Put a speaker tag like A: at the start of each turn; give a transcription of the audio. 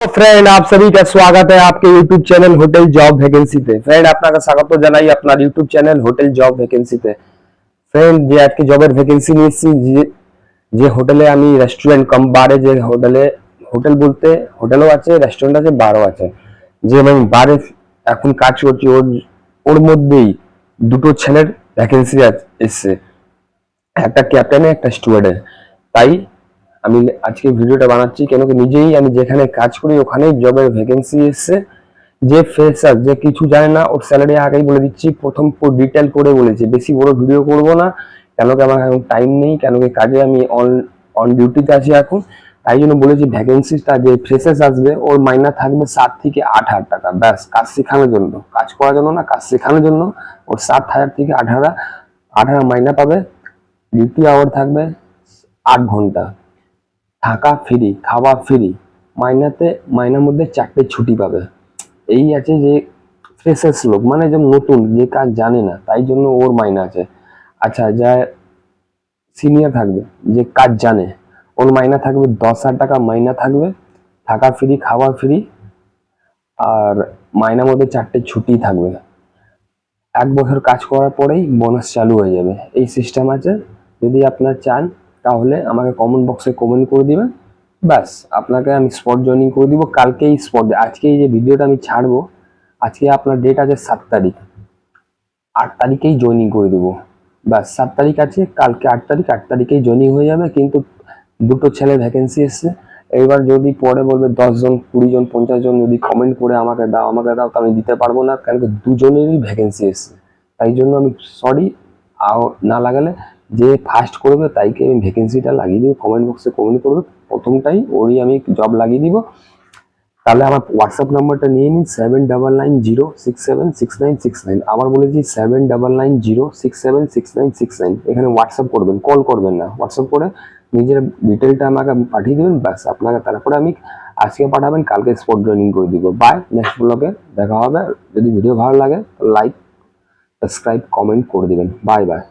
A: Friend up সবই का स्वागत है आपके YouTube channel hotel job vacancy पे ফ্রেন্ড আপনাকে স্বাগত জানাই আপনার YouTube channel hotel job ভ্যাকেন্সিতে friend যে আজকে জবের ভ্যাকেন্সি নিয়েছি যে যে হোটেলে আমি রেস্টুরেন্ট কম বারে যে হোটেলে হোটেল বলতে হোটেলও আছে রেস্টুরেন্ট আছে বারও আছে যে আমি বারে এখন কাজ করছি ওর ওর মধ্যেই দুটো ছেলের ভ্যাকেন্সি এসছে একটা ক্যাপ্টেনে একটা স্টুয়ার্ডের তাই আমি আজকে ভিডিওটা বানাচ্ছি কেন কি নিজেই আমি যেখানে কাজ করি, ওখানেই জবের ভ্যাকেন্সি এসছে। যে ফ্রেশার যে কিছু জানে না, ওর স্যালারি আগেই বলে দিচ্ছি, প্রথম পুরো ডিটেল করে বলেছি। বেশি বড় ভিডিও করব না, কেন কি আমার এখন টাইম নেই, কেন কি কাজে আমি অন অন ডিউটিতে আছি এখন। তাই জন্য বলেছি ভ্যাকেন্সিটা যে ফ্রেশার্স আসবে, ওর মাইনা থাকবে সাত থেকে আট হাজার টাকা। ব্যাস, কাজ শেখানোর জন্য। কাজ করার জন্য না, কাজ শেখানোর জন্য ওর সাত হাজার থেকে আট হাজার আট হাজার মাইনা পাবে। ডিউটি আওয়ার থাকবে আট ঘণ্টা। থাকা ফ্রি খাওয়া ফ্রি মাইনাতে, মাইনার মধ্যে চারটে ছুটি পাবে। এই আছে যে ফ্রেশার্স লোক মানে যে নতুন, যে কাজ জানে না, তাই জন্য ওর মাইনা আছে। আচ্ছা যা সিনিয়র থাকবে, যে কাজ জানে, ওর মাইনা থাকবে দশ হাজার টাকা, মাইনা থাকবে, থাকা ফ্রি খাওয়া ফ্রি আর মাইনার মধ্যে চারটে ছুটি থাকবে। এক বছর কাজ করার পরেই বোনাস চালু হয়ে যাবে। এই সিস্টেম আছে, যদি আপনার চান তাহলে আমাকে কমেন্ট বক্সে কমেন্ট করে দিবেন ব্যাস, আপনাকে আমি স্পট জয়েনিং করে দিব। কালকেই স্পট আজকে এই যে ভিডিওটা আমি ছাড়বো, আজকে আপনার ডেট আছে সাত তারিখ। আট তারিখেই জয়েনিং করে দেবো। ব্যাস, সাত তারিখ আছে, কালকে আট তারিখ, আট তারিখেই জয়েনিং হয়ে যাবে। কিন্তু দুটো ছেলে ভ্যাকেন্সি এসছে। এবার যদি পরে বলবে দশ জন, কুড়ি জন, পঞ্চাশ জন যদি কমেন্ট করে আমাকে দাও আমাকে দাও, তো আমি দিতে পারব না। কারণ দুজনেরই ভ্যাকেন্সি এসছে। তাই জন্য আমি সরি আর না লাগালে যে ফার্স্ট করবে তাইকে আমি ভ্যাকেন্সিটা লাগিয়ে দিব কমেন্ট বক্সে কমেন্ট করবে, প্রথমটাই ওরই আমি জব লাগিয়ে দিব। তাহলে আমার হোয়াটসঅ্যাপ নাম্বারটা নিয়ে নিন seven double nine zero six seven six nine six nine আবার বলেছি seven double nine zero six seven six nine six nine এখানে হোয়াটসঅ্যাপ করবেন কল করবেন না। হোয়াটসঅ্যাপ করে নিজের ডিটেলটা আমাকে পাঠিয়ে দেবেন, ব্যাস, আপনাকে তারপরে আমি আজকে পাঠাবেন, কালকে স্পট জয়েনিং করে দিব। বাই নেক্সট ব্লগে দেখা হবে। যদি ভিডিও ভালো লাগে লাইক সাবস্ক্রাইব কমেন্ট করে দিবেন। Bye bye